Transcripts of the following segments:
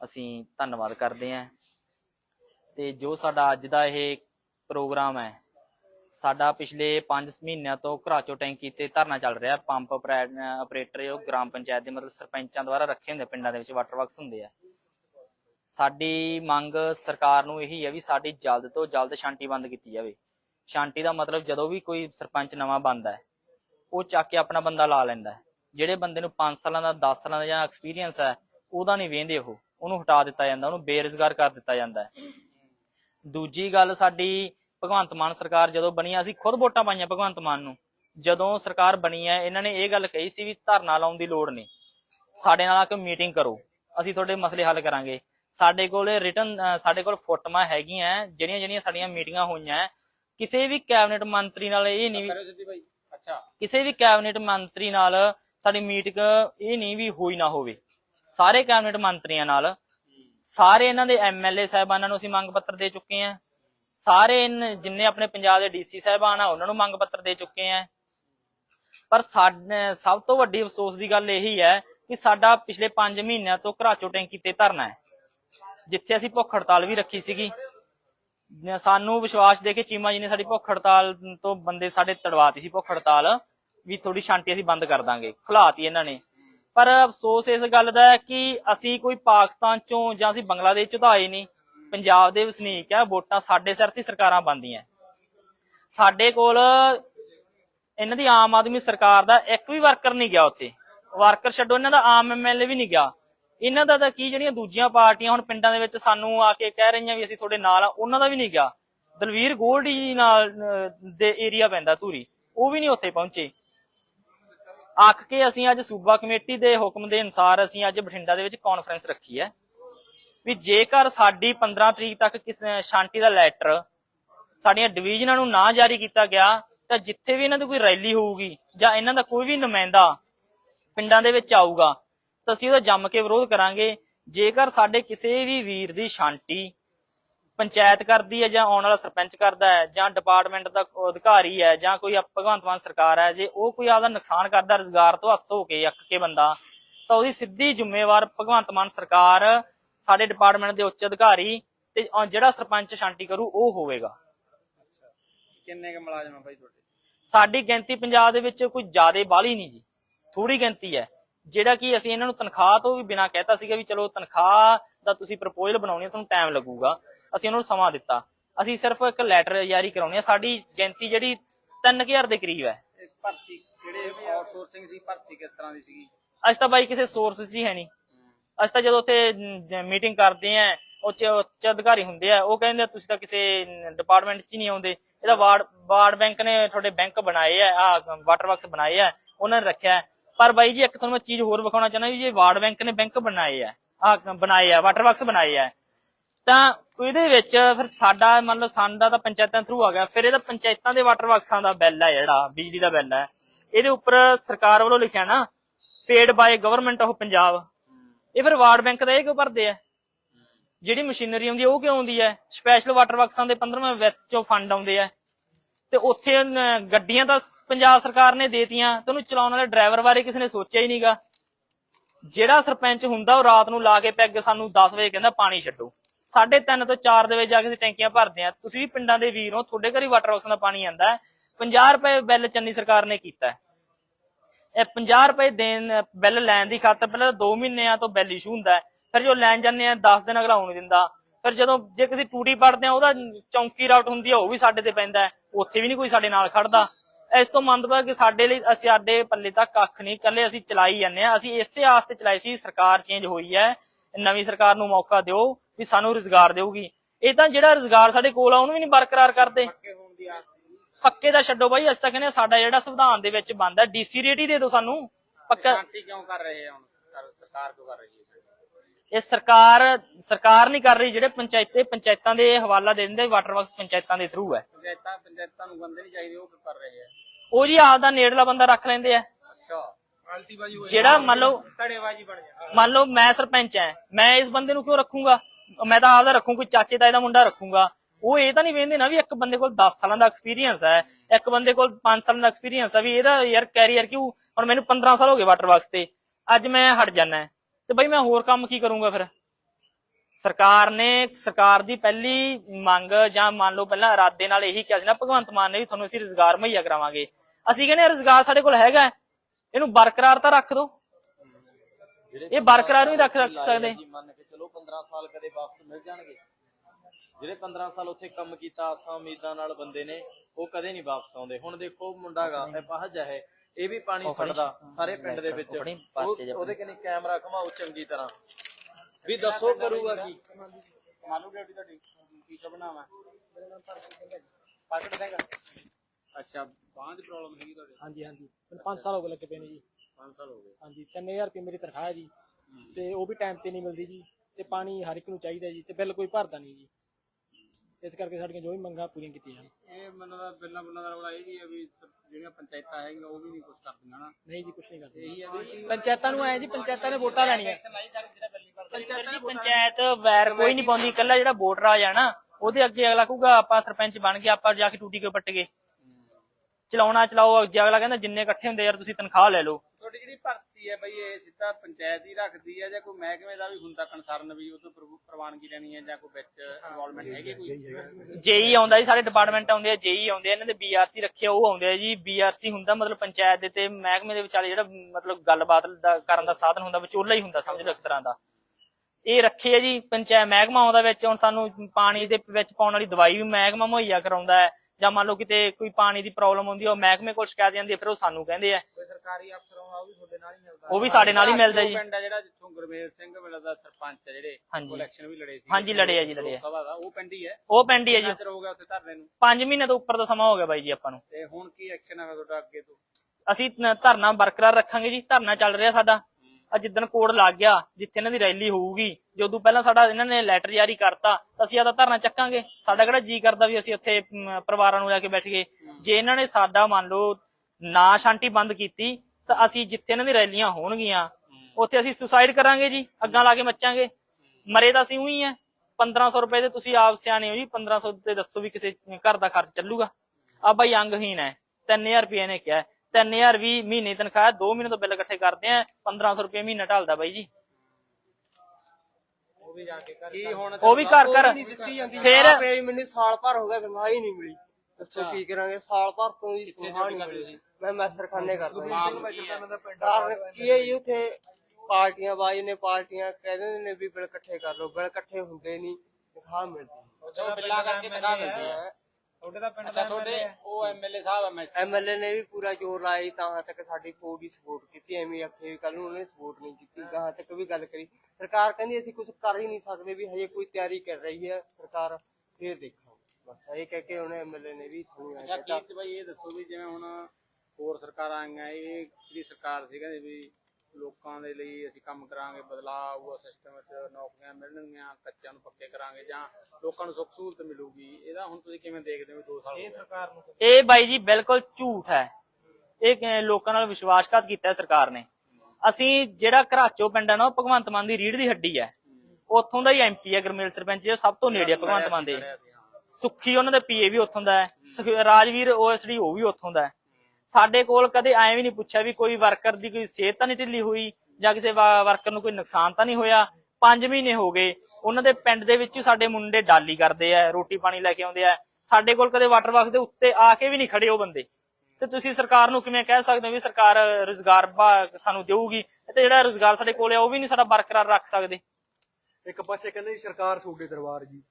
ਅਸੀਂ ਧੰਨਵਾਦ ਕਰਦੇ ਹਾਂ। ਤੇ ਜੋ ਸਾਡਾ ਅੱਜ ਦਾ ਇਹ ਪ੍ਰੋਗਰਾਮ ਹੈ, ਸਾਡਾ ਪਿਛਲੇ 5 ਮਹੀਨਿਆਂ ਤੋਂ ਘਰਾਚੋ ਟੈਂਕੀ ਤੇ ਧਰਨਾ ਚੱਲ ਰਿਹਾ। ਪੰਪ ਆਪਰੇਟਰ ਉਹ ਗ੍ਰਾਮ ਪੰਚਾਇਤ ਦੇ ਮਤਲਬ ਸਰਪੰਚਾਂ ਦੁਆਰਾ ਰੱਖੇ ਹੁੰਦੇ ਪਿੰਡਾਂ ਦੇ ਵਿੱਚ ਵਾਟਰ ਵਰਕਸ ਹੁੰਦੇ ਆ। ਸਾਡੀ ਮੰਗ ਸਰਕਾਰ ਨੂੰ ਇਹੀ ਹੈ ਵੀ ਸਾਡੀ ਜਲਦ ਤੋਂ ਜਲਦ ਸ਼ਾਂਤੀ ਬੰਦ ਕੀਤੀ ਜਾਵੇ। ਸ਼ਾਂਤੀ ਦਾ ਮਤਲਬ ਜਦੋਂ ਵੀ ਕੋਈ ਸਰਪੰਚ ਨਵਾਂ ਬਣਦਾ ਹੈ, ਉਹ ਚੱਕ ਕੇ ਆਪਣਾ ਬੰਦਾ ਲਾ ਲੈਂਦਾ ਜਿਹੜੇ ਬੰਦੇ ਨੂੰ 5 ਸਾਲਾਂ ਦਾ 10 ਸਾਲਾਂ ਦਾ ਜਾਂ ਐਕਸਪੀਰੀਅੰਸ ਹੈ, ਉਹਦਾ ਨਹੀਂ ਵੇਂਦੇ ਉਹ। ਉਹਨੂੰ ਹਟਾ ਦਿੱਤਾ ਜਾਂਦਾ ਉਹਨੂੰ ਬੇਰੁਜ਼ਗਾਰ ਕਰ ਦਿੱਤਾ ਜਾਂਦਾ ਹੈ। ਦੂਜੀ ਗੱਲ ਸਾਡੀ ਭਗਵੰਤ ਮਾਨ ਸਰਕਾਰ ਜਦੋਂ ਬਣੀ ਆ, ਅਸੀਂ ਖੁਦ ਵੋਟਾਂ ਪਾਈਆਂ ਭਗਵੰਤ ਮਾਨ ਨੂੰ। ਜਦੋਂ ਸਰਕਾਰ ਬਣੀ ਹੈ ਇਹਨਾਂ ਨੇ ਇਹ ਗੱਲ ਕਹੀ ਸੀ ਵੀ ਧਰਨਾ ਲਾਉਣ ਦੀ ਲੋੜ ਨਹੀਂ। ਸਾਡੇ ਨਾਲ ਆ ਕੇ ਮੀਟਿੰਗ ਕਰੋ ਅਸੀਂ ਤੁਹਾਡੇ ਮਸਲੇ ਹੱਲ ਕਰਾਂਗੇ। ਸਾਡੇ ਕੋਲ ਰਿਟਨ ਸਾਡੇ ਕੋਲ ਫੋਟੋਆਂ ਹੈਗੀਆਂ ਜਿਹੜੀਆਂ ਜਿਹੜੀਆਂ ਸਾਡੀਆਂ ਮੀਟਿੰਗਾਂ ਹੋਈਆਂ। ਕਿਸੇ ਵੀ ਕੈਬਨਿਟ ਮੰਤਰੀ ਨਾਲ ਇਹ ਨਹੀਂ ਵੀ ਅੱਛਾ। ਕਿਸੇ ਵੀ ਕੈਬਨਿਟ ਮੰਤਰੀ ਨਾਲ ਸਾਡੀ ਮੀਟਿੰਗ ਇਹ ਨਹੀਂ ਵੀ ਹੋਈ ਨਾ ਹੋਵੇ। ਸਾਰੇ ਕੈਬਨਿਟ ਮੰਤਰੀਆਂ ਨਾਲ। ਸਾਰੇ ਇਹਨਾਂ ਦੇ ਐਮਐਲਏ ਸਾਹਿਬਾਨਾਂ ਨੂੰ ਅਸੀਂ ਮੰਗ ਪੱਤਰ ਦੇ ਚੁੱਕੇ ਆ ਸਾਰੇ ਜਿੰਨੇ ਆਪਣੇ ਪੰਜਾਬ ਦੇ ਡੀਸੀ ਸਾਹਿਬਾਨ ਆ, ਉਹਨਾਂ ਨੂੰ ਮੰਗ ਪੱਤਰ ਦੇ ਚੁੱਕੇ ਆ ਪਰ ਸਾਡੇ, ਸਭ ਤੋਂ ਵੱਡੀ ਅਫਸੋਸ ਦੀ ਗੱਲ ਇਹੀ ਹੈ ਕਿ ਸਾਡਾ ਪਿਛਲੇ 5 ਮਹੀਨਿਆਂ ਤੋਂ ਘਰਾਚੋ ਟੈਂਕੀ ਤੇ ਧਰਨਾ ਹੈ। ਜਿੱਥੇ ਅਸੀਂ ਭੁੱਖ ਹੜਤਾਲ ਵੀ ਰੱਖੀ ਸੀਗੀ। ਸਾਨੂੰ ਵਿਸ਼ਵਾਸ ਦੇ ਕੇ ਚੀਮਾ ਜੀ ਨੇ ਸਾਡੀ ਭੁੱਖ ਹੜਤਾਲ ਤੋਂ ਬੰਦੇ ਸਾਡੇ ਤੜਵਾਤੀ ਸੀ ਭੁੱਖ ਹੜਤਾਲ। ਵੀ ਥੋੜੀ ਸ਼ਾਂਤੀ ਅਸੀਂ ਬੰਦ ਕਰ ਦਾਂਗੇ। ਖੁਲਾਤੀ ਇਹਨਾਂ ਨੇ। ਪਰ ਅਫਸੋਸ ਇਸ ਗੱਲ ਦਾ ਹੈ ਕਿ ਅਸੀਂ ਕੋਈ ਪਾਕਿਸਤਾਨ ਚੋਂ ਜਾਂ ਅਸੀਂ ਬੰਗਲਾਦੇਸ਼ ਚੋਂ ਤਾਂ ਆਏ ਨਹੀਂ। ਪੰਜਾਬ ਦੇ ਵਸਨੀਕ ਆ, ਵੋਟਾਂ ਸਾਡੇ ਸਿਰ ਤੇ ਸਰਕਾਰਾਂ ਬਣਦੀਆਂ ਸਾਡੇ ਕੋਲ ਇਹਨਾਂ ਦੀ ਆਮ ਆਦਮੀ ਸਰਕਾਰ ਦਾ ਇੱਕ ਵੀ ਵਰਕਰ ਨਹੀਂ ਗਿਆ ਉੱਥੇ। ਵਰਕਰ ਛੱਡੋ, ਇਹਨਾਂ ਦਾ ਆਮ ਐਮਐਲਏ ਵੀ ਨਹੀਂ ਗਿਆ। ਇਹਨਾਂ ਦਾ ਤਾਂ ਕੀ ਜਿਹੜੀਆਂ ਦੂਜੀਆਂ ਪਾਰਟੀਆਂ ਹੁਣ ਪਿੰਡਾਂ ਦੇ ਵਿੱਚ ਸਾਨੂੰ ਆ ਕੇ ਕਹਿ ਰਹੀਆਂ ਵੀ ਅਸੀਂ ਤੁਹਾਡੇ ਨਾਲ ਆ, ਉਹਨਾਂ ਦਾ ਵੀ ਨਹੀਂ ਗਿਆ। ਦਲਵੀਰ ਗੋਲਡੀ ਨਾਲ ਦੇ ਏਰੀਆ ਪੈਂਦਾ ਧੂਰੀ। ਉਹ ਵੀ ਨਹੀਂ ਉੱਥੇ ਪਹੁੰਚੇ। ਆਖ ਕੇ ਅਸੀਂ ਅੱਜ ਸੂਬਾ ਕਮੇਟੀ ਦੇ ਹੁਕਮ ਦੇ ਅਨੁਸਾਰ ਅਸੀਂ ਅੱਜ ਬਠਿੰਡਾ ਦੇ ਵਿੱਚ ਕਾਨਫਰੰਸ ਰੱਖੀ ਹੈ। ਵੀ ਜੇਕਰ ਸਾਡੀ 15 ਤਰੀਕ ਤੱਕ ਕਿਸੇ, ਸ਼ਾਂਤੀ ਦਾ ਲੈਟਰ ਸਾਡੀਆਂ ਡਿਵੀਜ਼ਨਾਂ ਨੂੰ ਨਾ ਜਾਰੀ ਕੀਤਾ ਗਿਆ, ਤਾਂ ਜਿੱਥੇ ਵੀ ਇਹਨਾਂ ਦੀ ਕੋਈ ਰੈਲੀ ਹੋਊਗੀ ਜਾਂ ਇਹਨਾਂ ਦਾ ਕੋਈ ਵੀ ਨੁਮਾਇੰਦਾ ਪਿੰਡਾਂ ਦੇ ਵਿੱਚ ਆਊਗਾ, ਤਾਂ ਅਸੀਂ ਉਹਦਾ ਜੰਮ ਕੇ ਵਿਰੋਧ ਕਰਾਂਗੇ। ਜੇਕਰ ਸਾਡੇ ਕਿਸੇ ਵੀ ਵੀਰ ਦੀ ਸ਼ਾਂਤੀ ਪੰਚਾਇਤ ਕਰਦੀ ਹੈ ਜਾਂ ਆਉਣ ਵਾਲਾ ਸਰਪੰਚ ਕਰਦਾ ਹੈ ਜਾਂ ਡਿਪਾਰਟਮੈਂਟ ਦਾ ਅਧਿਕਾਰੀ ਹੈ ਜਾਂ ਕੋਈ ਭਗਵੰਤ ਮਾਨ ਸਰਕਾਰ ਹੈ ਜੇ ਉਹ ਕੋਈ ਆਪਦਾ ਨੁਕਸਾਨ ਕਰਦਾ ਰੁਜ਼ਗਾਰ ਤੋਂ ਹੱਥ ਧੋ ਕੇ ਅੱਕ ਕੇ ਬੰਦਾ ਤਾਂ ਉਹਦੀ ਸਿੱਧੀ ਜ਼ਿੰਮੇਵਾਰ ਭਗਵੰਤ ਮਾਨ ਸਰਕਾਰ ਸਾਡੇ ਡਿਪਾਰਟਮੈਂਟ ਦੇ ਉੱਚ ਅਧਿਕਾਰੀ ਤੇ ਜਿਹੜਾ ਸਰਪੰਚ ਸ਼ਾਂਤੀ ਕਰੂ ਉਹ ਹੋਵੇਗਾ। ਕਿੰਨੇ ਕ ਮੁਲਾਜ਼ਮ ਆ ਬਾਈ ਤੁਹਾਡੇ? ਸਾਡੀ ਗਿਣਤੀ ਪੰਜਾਬ ਦੇ ਵਿੱਚ ਕੋਈ ਜ਼ਿਆਦਾ ਬਾਹਲੀ ਨਹੀਂ ਜੀ। ਥੋੜੀ ਗਿਣਤੀ ਹੈ। ਜਿਹੜਾ ਕਿ ਅਸੀਂ ਇਹਨਾਂ ਨੂੰ ਤਨਖਾਹ ਤੋਂ ਵੀ ਬਿਨਾਂ ਕਹਿਤਾ ਸੀਗਾ ਵੀ ਚਲੋ ਤਨਖਾਹ ਦਾ ਤੁਸੀਂ ਪ੍ਰਪੋਜ਼ਲ ਬਣਾਉਣੀ ਹੈ ਤੁਹਾਨੂੰ ਟਾਈਮ ਲੱਗੂਗਾ। ਅਸੀਂ ਉਹਨਾਂ ਨੂੰ ਸਮਾਂ ਦਿੱਤਾ। ਅਸੀਂ ਸਿਰਫ ਇੱਕ ਲੈਟਰ ਜਾਰੀ ਕਰਾਉਣੀ ਹੈ ਸਾਡੀ ਗਿਣਤੀ ਜਿਹੜੀ 3000 ਦੇ ਕਰੀਬ ਹੈ। ਭਰਤੀ ਕਿਹੜੇ ਆਊਟਸੋਰਸਿੰਗ ਦੀ ਭਰਤੀ ਕਿਸ ਤਰ੍ਹਾਂ ਦੀ ਸੀਗੀ? ਅੱਜ ਤਾਂ ਬਾਈ ਕਿਸੇ ਸੋਰਸ 'ਚ ਹੀ ਨਹੀਂ। ਅਸੀਂ ਤਾਂ ਜਦੋਂ ਉੱਥੇ ਮੀਟਿੰਗ ਕਰਦੇ ਆ ਉੱਚ ਉੱਚ ਅਧਿਕਾਰੀ ਹੁੰਦੇ ਆ ਉਹ ਕਹਿੰਦੇ ਆ, ਤੁਸੀਂ ਤਾਂ ਕਿਸੇ ਡਿਪਾਰਟਮੈਂਟ 'ਚ ਨਹੀਂ ਆਉਂਦੇ। ਇਹਦਾ ਵਾਰਡ ਵਾਰਡ ਬੈਂਕ ਨੇ ਤੁਹਾਡੇ ਬੈਂਕ ਬਣਾਏ ਆ ਆ ਵਾਟਰ ਵਰਕਸ ਬਣਾਏ ਆ ਉਹਨਾਂ ਨੇ ਰੱਖਿਆ। ਪਰ ਬਾਈ ਜੀ ਇੱਕ ਤੁਹਾਨੂੰ ਮੈਂ ਚੀਜ਼ ਹੋਰ ਵਿਖਾਉਣਾ ਚਾਹੁੰਦਾ ਜੇ ਵਾਰਡ ਬੈਂਕ ਨੇ ਬੈਂਕ ਬਣਾਏ ਆ ਆ ਬਣਾਏ ਆ ਵਾਟਰ ਵਰਕਸ ਬਣਾਏ ਆ ਤਾਂ ਇਹਦੇ ਵਿੱਚ ਫਿਰ ਸਾਡਾ ਮੰਨ ਲਓ ਸਾਡਾ ਤਾਂ ਪੰਚਾਇਤਾਂ ਥਰੂ ਆ ਗਿਆ, ਫਿਰ ਇਹਦਾ ਪੰਚਾਇਤਾਂ ਦੇ ਵਾਟਰ ਵਰਕਸਾਂ ਦਾ ਬਿੱਲ ਹੈ ਜਿਹੜਾ, ਬਿਜਲੀ ਦਾ ਬਿੱਲ ਹੈ ਇਹਦੇ ਉੱਪਰ ਸਰਕਾਰ ਵੱਲੋਂ ਲਿਖਿਆ ਨਾ paid by government of Punjab ਇਹ ਫਿਰ ਵਾਰਡ ਬੈਂਕ ਦਾ ਇਹ ਕਿਉਂ ਭਰਦੇ ਆ? ਜਿਹੜੀ ਮਸ਼ੀਨਰੀ ਆਉਂਦੀ ਹੈ ਉਹ ਕਿਉਂ ਆਉਂਦੀ ਹੈ ਸਪੈਸ਼ਲ ਵਾਟਰ ਵਰਕਸਾਂ ਦੇ 15ਵੇਂ ਵਿੱਚੋਂ ਫੰਡ ਆਉਂਦੇ ਆ। ਤੇ ਉੱਥੇ ਗੱਡੀਆਂ ਤਾਂ ਪੰਜਾਬ ਸਰਕਾਰ ਨੇ ਦੇਤੀਆਂ, ਤੇ ਉਹਨੂੰ ਚਲਾਉਣ ਵਾਲੇ ਡਰਾਈਵਰ ਬਾਰੇ ਕਿਸੇ ਨੇ ਸੋਚਿਆ ਹੀ ਨਹੀਂਗਾ ਜਿਹੜਾ ਸਰਪੰਚ ਹੁੰਦਾ, ਉਹ ਰਾਤ ਨੂੰ ਲਾ ਕੇ ਪੈਗ ਸਾਨੂੰ 10 ਵਜੇ ਕਹਿੰਦਾ, ਪਾਣੀ ਛੱਡੋ। 3:30 ਤੋਂ 4 ਦੇ ਵਜੇ ਜਾ ਕੇ ਅਸੀਂ ਟੈਂਕੀਆਂ ਭਰਦੇ ਆ ਤੁਸੀਂ ਵੀ ਪਿੰਡਾਂ ਦੇ ਵੀਰ ਹੋ, ਤੁਹਾਡੇ ਘਰ ਹੀ ਵਾਟਰ ਵਰਕਸ ਦਾ ਪਾਣੀ ਆਂਦਾ 50 ਰੁਪਏ ਬਿੱਲ ਚੰਨੀ ਸਰਕਾਰ ਨੇ ਕੀਤਾ ਇਹ 50 ਰੁਪਏ ਦੇਣ, ਬਿੱਲ ਲੈਣ ਦੀ ਖਾਤਰ ਪਹਿਲਾਂ 2 ਮਹੀਨਿਆਂ ਤੋਂ ਬਿੱਲ ਇਸ਼ੂ ਹੁੰਦਾ ਹੈ। ਫਿਰ ਜੋ ਲੈਣ ਜਾਂਦੇ ਆ 10 ਦਿਨ ਅਗਲਾ ਹੋਣ ਦਿੰਦਾ। ਫਿਰ ਜਦੋਂ ਜੇ ਕਿਸੇ ਟੂਟੀ ਪੜਦੇ ਆ ਉਹਦਾ ਚੌਂਕੀ ਰਾਊਟ ਹੁੰਦੀ ਆ ਉਹ ਵੀ ਸਾਡੇ ਤੇ ਪੈਂਦਾ ਉੱਥੇ ਵੀ ਨਹੀਂ ਕੋਈ ਸਾਡੇ ਨਾਲ ਖੜਦਾ। ਇਸ ਤੋਂ ਮੰਦਵਾ ਕਿ ਸਾਡੇ ਲਈ ਅਸੀਂ ਸਾਡੇ ਪੱਲੇ ਤੱਕ ਕੱਖ ਨਹੀਂ ਕੱਲੇ ਅਸੀਂ ਚਲਾਈ ਜਾਂਦੇ ਆ ਅਸੀਂ ਇਸੇ ਆਸ ਤੇ ਚਲਾਈ ਸੀ, ਸਰਕਾਰ ਚੇਂਜ ਹੋਈ ਹੈ। ਨਵੀਂ ਸਰਕਾਰ ਨੂੰ ਮੌਕਾ ਦਿਓ। ਵੀ ਸਾਨੂੰ ਰੁਜ਼ਗਾਰ ਦਿਓਗੀ ਇਹ ਤਾਂ ਜਿਹੜਾ ਰੁਜ਼ਗਾਰ ਸਾਡੇ ਕੋਲ ਆ ਉਹਨੂੰ ਵੀ ਨਹੀਂ ਬਰਕਰਾਰ ਕਰਦੇ। ਪੱਕੇ ਹੋਣ ਦੀ ਆਸ ਸੀ। ਪੱਕੇ ਦਾ ਛੱਡੋ ਬਾਈ ਅਸੀਂ ਤਾਂ ਕਹਿੰਦੇ ਹਾਂ ਸਾਡਾ ਜਿਹੜਾ ਸੰਵਿਧਾਨ ਦੇ ਵਿੱਚ ਬੰਦਾ ਡੀਸੀ ਰੇਟ ਹੀ ਦੇ ਦਿਓ ਸਾਨੂੰ। ਪੱਕਾ ਸ਼ਾਂਤੀ ਕਿਉਂ ਕਰ ਰਹੇ ਆ ਹੁਣ? ਸਰ- ਸਰਕਾਰ ਕਿਉਂ ਕਰ ਰਹੀ ਹੈ ਇਹ ਸਰਕਾਰ ਸਰਕਾਰ ਨਹੀਂ ਕਰ ਰਹੀ ਜਿਹੜੇ ਪੰਚਾਇਤੇ ਪੰਚਾਇਤਾਂ ਦੇ ਹਵਾਲਾ ਦੇ ਦਿੰਦੇ ਵਾਟਰ ਵਰਕਸ ਪੰਚਾਇਤਾਂ ਦੇ ਥਰੂ ਹੈ। ਪੰਚਾਇਤਾਂ ਪੰਚਾਇਤਾਂ ਨੂੰ ਬੰਦੇ ਨਹੀਂ ਚਾਹੀਦੇ ਉਹ ਕਿਉਂ ਕਰ ਰਹੇ ਆ? ਉਹ ਜੀ ਆਪਦਾ ਨੇੜਲਾ ਬੰਦਾ ਰੱਖ ਲੈਂਦੇ ਆ। ਅੱਛਾ। ਜਿਹੜਾ ਮੰਨ ਲਓ ਧੜੇਬਾਜੀ ਬਣ ਜਾ ਮੰਨ ਲਓ ਮੈਂ ਸਰਪੰਚ ਐ ਮੈਂ ਇਸ ਬੰਦੇ ਨੂੰ ਕਿਉਂ ਰੱਖੂੰਗਾ? ਮੈਂ ਤਾਂ ਆਪਦਾ ਰੱਖੂ, ਕੋਈ ਚਾਚੇ ਤਾਏ ਦਾ ਮੁੰਡਾ ਰੱਖੂਗਾ। ਉਹ ਇਹ ਤਾਂ ਨਹੀਂ ਵੇਖਦੇ ਨਾ ਵੀ ਇੱਕ ਬੰਦੇ ਕੋਲ 10 ਸਾਲਾਂ ਦਾ ਐਕਸਪੀਰੀਅੰਸ ਹੈ, ਇੱਕ ਬੰਦੇ ਕੋਲ 5 ਸਾਲਾਂ ਦਾ ਐਕਸਪੀਰੀਅੰਸ ਹੈ ਵੀ ਇਹਦਾ ਯਾਰ ਕੈਰੀਅਰ ਕਿਉਂ? ਹੁਣ ਮੈਨੂੰ 15 ਸਾਲ ਹੋ ਗਏ ਵਾਟਰ ਵਰਕਸ ਤੇ। ਅੱਜ ਮੈਂ ਹਟ ਜਾਣਾ ਤੇ ਬਈ ਮੈਂ ਹੋਰ ਕੰਮ ਕੀ ਕਰੂੰਗਾ ਫਿਰ? ਸਰਕਾਰ ਨੇ, ਸਰਕਾਰ ਦੀ ਪਹਿਲੀ ਮੰਗ ਜਾਂ ਮੰਨ ਲਓ ਪਹਿਲਾਂ ਇਰਾਦੇ ਨਾਲ ਇਹੀ ਕਿਹਾ ਸੀ ਨਾ, ਭਗਵੰਤ ਮਾਨ ਨੇ ਵੀ ਤੁਹਾਨੂੰ ਅਸੀਂ ਰੋਜ਼ਗਾਰ ਮੁਹੱਈਆ ਕਰਾਵਾਂਗੇ। ਅਸੀਂ ਕਹਿੰਦੇ ਰੋਜ਼ਗਾਰ ਸਾਡੇ ਕੋਲ ਹੈਗਾ ਇਹਨੂੰ ਬਰਕਰਾਰ ਤਾਂ ਰੱਖ ਦਿਓ। ਇਹ ਬਰਕਰਾਰ ਨਹੀਂ ਰੱਖ ਰੱਖ ਸਕਦੇ। ਜੀ ਮੰਨ ਕੇ ਚਲੋ 15 ਸਾਲ ਕਦੇ ਵਾਪਸ ਮਿਲ ਜਾਣਗੇ। ਜਿਹੜੇ 15 ਸਾਲ ਉੱਥੇ ਕੰਮ ਕੀਤਾ ਆਸਾਂ ਉਮੀਦਾਂ ਨਾਲ ਬੰਦੇ ਨੇ ਉਹ ਕਦੇ ਨਹੀਂ ਵਾਪਸ ਆਉਂਦੇ। ਹੁਣ ਦੇਖੋ ਮੁੰਡਾਗਾ ਇਹ ਪਹਜ ਹੈ ਇਹ ਵੀ ਪਾਣੀ ਛੱਡਦਾ ਸਾਰੇ ਪਿੰਡ ਦੇ ਵਿੱਚ। ਉਹਦੇ ਕਨੇ ਕੈਮਰਾ ਘਮਾਓ ਚੰਗੀ ਤਰ੍ਹਾਂ। ਵੀ ਦੱਸੋ ਕਰੂਗਾ ਕੀ? ਮਾਲੂ ਡਿਊਟੀ ਤੁਹਾਡੀ ਕੀ ਬਣਾਵਾ? ਪਾਕਟ ਦੇਗਾ ਅੱਛਾ ਦੀ ਪ੍ਰੋਬਲਮ ਹੈਗੀ ਤੁਹਾਡੇ। ਹਾਂਜੀ ਹਾਂਜੀ। ਮੈਨੂੰ 5 ਸਾਲ ਹੋ ਗਏ ਲੱਗੇ ਪਏ ਨੇ ਜੀ। 5 ਸਾਲ ਹੋ ਗਏ। ਹਾਂਜੀ 3000 ਰੁਪਏ ਮੇਰੀ ਤਨਖਾਹ ਹੈ ਜੀ। ਤੇ ਉਹ ਵੀ ਟਾਈਮ ਤੇ ਨਹੀਂ ਮਿਲਦੀ ਜੀ। ਤੇ ਪਾਣੀ ਹਰ ਇੱਕ ਨੂੰ ਚਾਹੀਦਾ ਜੀ ਤੇ ਬਿੱਲ ਕੋਈ ਭਰਦਾ ਨਹੀਂ ਜੀ। ਇਸ ਕਰਕੇ ਸਾਡੀਆਂ ਜੋ ਵੀ ਮੰਗਾਂ ਪੂਰੀਆਂ ਕੀਤੀਆਂ ਜਾਣ। ਇਹ ਮੈਨੂੰ ਦਾ ਬਿੱਲਾਂ ਬੁੱਲਾਂ ਦਾ ਰੌਲਾ ਇਹ ਵੀ ਹੈ ਵੀ ਸ- ਜਿਹੜੀਆਂ ਪੰਚਾਇਤਾਂ ਹੈਗੀਆਂ ਉਹ ਵੀ ਨਹੀਂ ਕੁਝ ਕਰਦੀਆਂ ਨਾ। ਨਹੀਂ ਜੀ ਕੁਝ ਨਹੀਂ ਕਰਦੇ ਇਹੀ ਹੈ ਵੀ ਪੰਚਾਇਤਾਂ ਨੂੰ ਆਏ ਜੀ ਪੰਚਾਇਤਾਂ ਨੇ ਵੋਟਾਂ ਲੈਣੀਆਂ। ਪੰਚਾਇਤ ਪੰਚਾਇਤ ਵੈਰ ਕੋਈ ਨਹੀਂ ਪਾਉਂਦੀ ਇਕੱਲਾ ਜਿਹੜਾ ਵੋਟਰ ਆ ਜਾਣਾ ਉਹਦੇ ਅੱਗੇ ਅਗਲਾ ਕਹੂਗਾ ਆਪਾਂ ਸਰਪੰਚ ਬਣ ਗਏ ਆਪਾਂ ਜਾ ਕੇ ਟੂਟੀ ਕਿਉਂ ਪੱਟ ਗਏ? ਚਲਾਉਣਾ ਚਲਾਓ ਅੱਗੇ ਅਗਲਾ ਕਹਿੰਦਾ ਜਿੰਨੇ ਇਕੱਠੇ ਹੁੰਦੇ ਯਾਰ ਤੁਸੀਂ ਤਨਖਾਹ ਲੈ ਲਓ। ਤੁਹਾਡੀ ਜਿਹੜੀ ਭਰਤੀ ਹੈ ਬਈ ਇਹ ਸਿੱਧਾ ਪੰਚਾਇਤ ਹੀ ਰੱਖਦੀ ਹੈ ਜਾਂ ਕੋਈ ਮਹਿਕਮੇ ਦਾ ਵੀ ਹੁੰਦਾ ਕੰਸਰਨ ਵੀ ਉਹ ਤੋਂ ਪ੍ਰਵ- ਪ੍ਰਵਾਨਗੀ ਲੈਣੀ ਹੈ ਜਾਂ ਕੋਈ ਵਿੱਚ ਇਨਵੋਲਵਮੈਂਟ ਹੈਗੀ ਕੋਈ? ਜੇਈ ਆਉਂਦਾ ਜੀ ਸਾਡੇ ਡਿਪਾਰਟਮੈਂਟ ਆਉਂਦੇ ਆ ਜੇਈ ਆਉਂਦੇ ਆ ਇਹਨਾਂ ਦੇ ਬੀਆਰਸੀ ਰੱਖੇ ਆ, ਉਹ ਆਉਂਦੇ ਆ ਜੀ। ਬੀਆਰਸੀ ਹੁੰਦਾ ਮਤਲਬ ਪੰਚਾਇਤ ਦੇ ਤੇ ਮਹਿਕਮੇ ਦੇ ਵਿਚਾਲੇ ਜਿਹੜਾ ਮਤਲਬ ਗੱਲਬਾਤ ਦਾ ਕਰਨ ਦਾ ਸਾਧਨ ਹੁੰਦਾ ਵਿਚੋਲਾ ਹੀ ਹੁੰਦਾ ਸਮਝ ਲਓ ਇੱਕ ਤਰ੍ਹਾਂ ਦਾ। ਇਹ ਰੱਖੇ ਆ ਜੀ ਪੰਚਾਇਤ ਮਹਿਕਮਾ ਆਉਂਦਾ ਵਿੱਚ ਹੁਣ ਸਾਨੂੰ ਪਾਣੀ ਦੇ ਵਿੱਚ ਪਾਉਣ ਵਾਲੀ ਦਵਾਈ ਵੀ ਮਹਿਕਮਾ ਮੁਹੱਈਆ ਕਰਾਉਂਦਾ ਹੈ। ਜਾਂ ਮੰਨ ਲਓ ਕਿਤੇ ਕੋਈ ਪਾਣੀ ਦੀ ਪ੍ਰੋਬਲਮ ਹੁੰਦੀ ਹੈ ਉਹ ਮਹਿਕਮੇ ਕੋਲ ਸ਼ਿਕਾਇਤ ਜਾਂਦੀ ਹੈ ਫਿਰ ਉਹ ਸਾਨੂੰ ਕਹਿੰਦੇ ਆ। ਕੋਈ ਸਰਕਾਰੀ ਅਫਸਰ ਆਉਂਦਾ ਉਹ ਵੀ ਤੁਹਾਡੇ ਨਾਲ ਹੀ ਮਿਲਦਾ। ਉਹ ਵੀ ਸਾਡੇ ਨਾਲ ਹੀ ਮਿਲਦਾ ਜੀ। ਪਿੰਡ ਹੈ ਜਿਹੜਾ ਜਿੱਥੋਂ ਗੁਰਮੇਲ ਸਿੰਘ ਵੇਲੇ ਦਾ ਸਰਪੰਚ ਹੈ ਜਿਹੜੇ ਹਾਂਜੀ। ਇਲੈਕਸ਼ਨ ਵੀ ਲੜੇ ਸੀ। ਹਾਂਜੀ, ਲੜੇ ਆ ਜੀ, ਲੜੇ ਆ। ਸਭਾ ਦਾ ਉਹ ਪਿੰਡ ਹੀ ਹੈ ਉਹ ਪਿੰਡ ਹੀ ਹੈ ਜੀ। ਹੋ ਗਿਆ ਉੱਥੇ ਧਰਨੇ ਨੂੰ? 5 ਮਹੀਨੇ ਤੋਂ ਉੱਪਰ ਦਾ ਸਮਾਂ ਹੋ ਗਿਆ ਬਾਈ ਜੀ ਆਪਾਂ ਨੂੰ। ਤੇ ਹੁਣ ਕੀ ਐਕਸ਼ਨ ਹੈਗਾ ਤੁਹਾਡਾ ਅੱਗੇ ਤੋਂ? ਅਸੀਂ ਧਰਨਾ ਬਰਕਰਾਰ ਰੱਖਾਂਗੇ ਜੀ ਧਰਨਾ ਚੱਲ ਰਿਹਾ ਸਾਡਾ। ਆ ਜਿੱਦਣ ਕੋਡ ਲੱਗ ਗਿਆ, ਜਿੱਥੇ ਇਹਨਾਂ ਦੀ ਰੈਲੀ ਹੋਊਗੀ ਜਦੋਂ ਪਹਿਲਾਂ ਸਾਡਾ ਇਹਨਾਂ ਨੇ ਲੈਟਰ ਜਾਰੀ ਕਰਤਾ, ਤਾਂ ਅਸੀਂ ਆਦਾ ਧਰਨਾ ਚੱਕਾਂਗੇ। ਸਾਡਾ ਕਿਹੜਾ ਜੀ ਕਰਦਾ ਵੀ ਅਸੀਂ ਉੱਥੇ ਪਰਿਵਾਰਾਂ ਨੂੰ ਲੈ ਕੇ ਬੈਠ ਗਏ ਜੇ ਇਹਨਾਂ ਨੇ ਸਾਡਾ ਮੰਨ ਲਓ ਨਾ ਸ਼ਾਂਤੀ ਬੰਦ ਕੀਤੀ, ਤਾਂ ਅਸੀਂ ਜਿੱਥੇ ਇਹਨਾਂ ਦੀ ਰੈਲੀਆਂ ਹੋਣਗੀਆਂ, ਉੱਥੇ ਅਸੀਂ ਸੁਸਾਈਡ ਕਰਾਂਗੇ ਜੀ, ਅੱਗਾਂ ਲਾ ਕੇ ਮੱਚਾਂਗੇ। ਮਰੇ ਤਾਂ ਅਸੀਂ ਉਹੀ ਆ। 1500 ਰੁਪਏ ਦੇ ਤੁਸੀਂ ਆਪ ਸਿਆਣੇ ਹੋ ਜੀ 1500 ਤੇ ਦੱਸੋ ਵੀ ਕਿਸੇ ਘਰ ਦਾ ਖਰਚ ਚੱਲੂਗਾ। ਆ ਬਾਈ ਅੰਗਹੀਨ ਹੈ 3000 ਰੁਪਏ ਨੇ ਕਿਹਾ 3000 ਵੀ ਮਹੀਨੇ ਦੀ ਤਨਖਾਹ 2 ਮਹੀਨੇ ਤੋਂ ਬਿੱਲ ਇਕੱਠੇ ਕਰਦੇ ਆ 1500 ਰੁਪਏ ਮਹੀਨਾ ਢਲਦਾ ਬਾਈ ਜੀ। ਕੀ ਹੁਣ ਉਹ ਵੀ ਘਰ ਘਰ ਫਿਰ ਮੇਰੀ ਮੈਨੂੰ ਸਾਲ ਭਰ ਹੋ ਗਿਆ ਤਨਖਾਹ ਹੀ ਨਹੀਂ ਮਿਲੀ। ਦੱਸੋ ਕੀ ਕਰਾਂਗੇ? ਸਾਲ ਭਰ ਤੋਂ ਹੀ ਤਨਖਾਹ ਨਹੀਂ ਮਿਲੀ। ਮੈਂ ਮੈਸਰਖਾਨੇ ਕਰਦਾ ਕਾਰਨ ਕੀ ਹੈ? ਜੀ ਉੱਥੇ? ਪਾਰਟੀਆਂ ਬਾਈ ਨੇ ਪਾਰਟੀਆਂ ਕਹਿੰਦੇ ਨੇ ਵੀ ਬਿੱਲ ਇਕੱਠੇ ਕਰ ਲਓ। ਬਿੱਲ ਇਕੱਠੇ ਹੁੰਦੇ ਨਹੀਂ ਤਨਖਾਹ ਮਿਲਦੀ। ਚਲੋ ਬਿੱਲਾਂ ਕਰਕੇ ਤਨਖਾਹ ਮਿਲਦੀ ਹੈ? ਹੈ ਅੱਛਾ ਤੁਹਾਡੇ ਉਹ ਐਮਐਲਏ ਸਾਹਿਬ ਐਮਐਸ ਐਮਐਲਏ ਨੇ ਵੀ ਪੂਰਾ ਜ਼ੋਰ ਲਾਇਆ ਜੀ, ਤਾਂ ਤੱਕ ਸਾਡੀ ਫੌਜ ਦੀ ਸਪੋਰਟ ਕੀਤੀ ਐਵੇਂ ਆਖੇ ਕੱਲ ਨੂੰ ਉਹਨੇ ਸਪੋਰਟ ਨਹੀਂ ਕੀਤੀ ਗਾਹਾਂ ਤੱਕ ਵੀ ਗੱਲ ਕਰੀ। ਸਰਕਾਰ ਕਹਿੰਦੀ ਅਸੀਂ ਕੁਝ ਕਰ ਹੀ ਨਹੀਂ ਸਕਦੇ ਵੀ ਹਜੇ ਕੋਈ ਤਿਆਰੀ ਕਰ ਰਹੀ ਹੈ ਸਰਕਾਰ ਫੇਰ ਦੇਖਾਂਗੇ ਬਸ ਇਹ ਕਹਿ ਕੇ ਉਹਨੇ ਐਮਐਲਏ ਨੇ ਵੀ ਸਾਨੂੰ ਐਂ ਅੱਛਾ ਕਹਿਤਾ। ਕੀ ਬਾਈ ਇਹ ਦੱਸੋ ਵੀ ਜਿਵੇਂ ਹੁਣ ਹੋਰ ਸਰਕਾਰਾਂ ਆਈਆਂ ਇਹ ਜਿਹੜੀ ਸਰਕਾਰ ਸੀ ਕਹਿੰਦੇ ਵੀ ਲੋਕਾਂ ਦੇ ਲਈ ਅਸੀਂ ਕੰਮ ਕਰਾਂਗੇ ਬਦਲਾਅ ਆਊਗਾ ਸਿਸਟਮ ਵਿੱਚ ਨੌਕਰੀਆਂ ਮਿਲਣਗੀਆਂ ਕੱਚਿਆਂ ਨੂੰ ਪੱਕੇ ਕਰਾਂਗੇ ਜਾਂ ਲੋਕਾਂ ਨੂੰ ਸੁੱਖ ਸਹੂਲਤ ਮਿਲੂਗੀ। ਇਹਦਾ ਹੁਣ ਤੁਸੀਂ ਕਿਵੇਂ ਦੇਖਦੇ ਹੋ 2 ਸਾਲ ਇਹ ਸਰਕਾਰ ਨੂੰ ਇਹ ਬਾਈ ਜੀ ਬਿਲਕੁਲ ਝੂਠ ਹੈ। ਇਹ ਲੋਕਾਂ ਨਾਲ ਵਿਸ਼ਵਾਸਘਾਤ ਕੀਤਾ ਹੈ ਸਰਕਾਰ ਨੇ। ਅਸੀਂ ਜਿਹੜਾ ਘਰਾਚੋ ਪਿੰਡ ਹੈ ਨਾ ਉਹ ਭਗਵੰਤ ਮਾਨ ਦੀ ਰੀੜ ਦੀ ਹੱਡੀ ਹੈ। ਉੱਥੋਂ ਦਾ ਹੀ ਐਮਪੀ ਹੈ ਗਰਮੇਲ ਸਰਪੰਚ ਜਿਹੜਾ ਸਭ ਤੋਂ ਨੇੜੇ ਹੈ ਭਗਵੰਤ ਮਾਨ ਦੇ। ਸੁੱਖੀ ਉਹਨਾਂ ਦੇ ਪੀਏ ਵੀ ਉੱਥੋਂ ਦਾ ਹੈ। ਰਾਜਵੀਰ ਓਐਸਡੀ ਉਹ ਵੀ ਉੱਥੋਂ ਦਾ ਹੈ। ਸਾਡੇ ਕੋਲ ਕਦੇ ਐਂ ਵੀ ਨਹੀਂ ਪੁੱਛਿਆ ਵੀ ਕੋਈ ਵਰਕਰ ਦੀ ਕੋਈ ਸਿਹਤ ਤਾਂ ਨਹੀਂ ਢਿੱਲੀ ਹੋਈ ਜਾਂ ਕਿਸੇ ਵਰਕਰ ਨੂੰ ਕੋਈ ਨੁਕਸਾਨ ਤਾਂ ਨਹੀਂ ਹੋਇਆ? 5 ਮਹੀਨੇ ਹੋ ਗਏ। ਉਹਨਾਂ ਦੇ ਪਿੰਡ ਦੇ ਵਿੱਚ ਹੀ ਸਾਡੇ ਮੁੰਡੇ ਡਾਲੀ ਕਰਦੇ ਆ ਰੋਟੀ ਪਾਣੀ ਲੈ ਕੇ ਆਉਂਦੇ ਆ। ਸਾਡੇ ਕੋਲ ਕਦੇ ਵਾਟਰ ਬਾਕਸ ਦੇ ਉੱਤੇ ਆ ਕੇ ਵੀ ਨਹੀਂ ਖੜੇ ਉਹ ਬੰਦੇ। ਤੇ ਤੁਸੀਂ ਸਰਕਾਰ ਨੂੰ ਕਿਵੇਂ ਕਹਿ ਸਕਦੇ ਹੋ ਵੀ ਸਰਕਾਰ ਰੋਜ਼ਗਾਰ ਸਾਨੂੰ ਦੇਊਗੀ? ਤੇ ਜਿਹੜਾ ਰੋਜ਼ਗਾਰ ਸਾਡੇ ਕੋਲ ਆ ਉਹ ਵੀ ਨਹੀਂ ਸਾਡਾ ਬਰਕਰਾਰ ਰੱਖ ਸਕਦੇ। ਇੱਕ ਪਾਸੇ ਕਹਿੰਦੇ ਜੀ ਸਰਕਾਰ ਤੁਹਾਡੇ ਦਰਬਾਰ ਜੀ।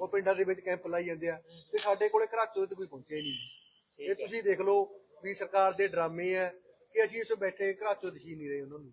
ਉਹ ਪਿੰਡਾਂ ਦੇ ਵਿੱਚ ਕੈਂਪ ਲਾਈ ਜਾਂਦੇ ਆ। ਤੇ ਸਾਡੇ ਕੋਲੇ ਘਰਾਚੋ ਤੇ ਕੋਈ ਪਹੁੰਚਿਆ ਹੀ ਨਹੀਂ। ਇਹ ਤੁਸੀਂ ਦੇਖ ਲਓ ਵੀ ਸਰਕਾਰ ਦੇ ਡਰਾਮੇ ਹੈ ਕਿ ਅਸੀਂ ਇਸ ਬੈਠੇ ਘਰ ਚੋਂ ਦਿਖੀ ਨਹੀਂ ਰਹੇ ਉਹਨਾਂ ਨੂੰ।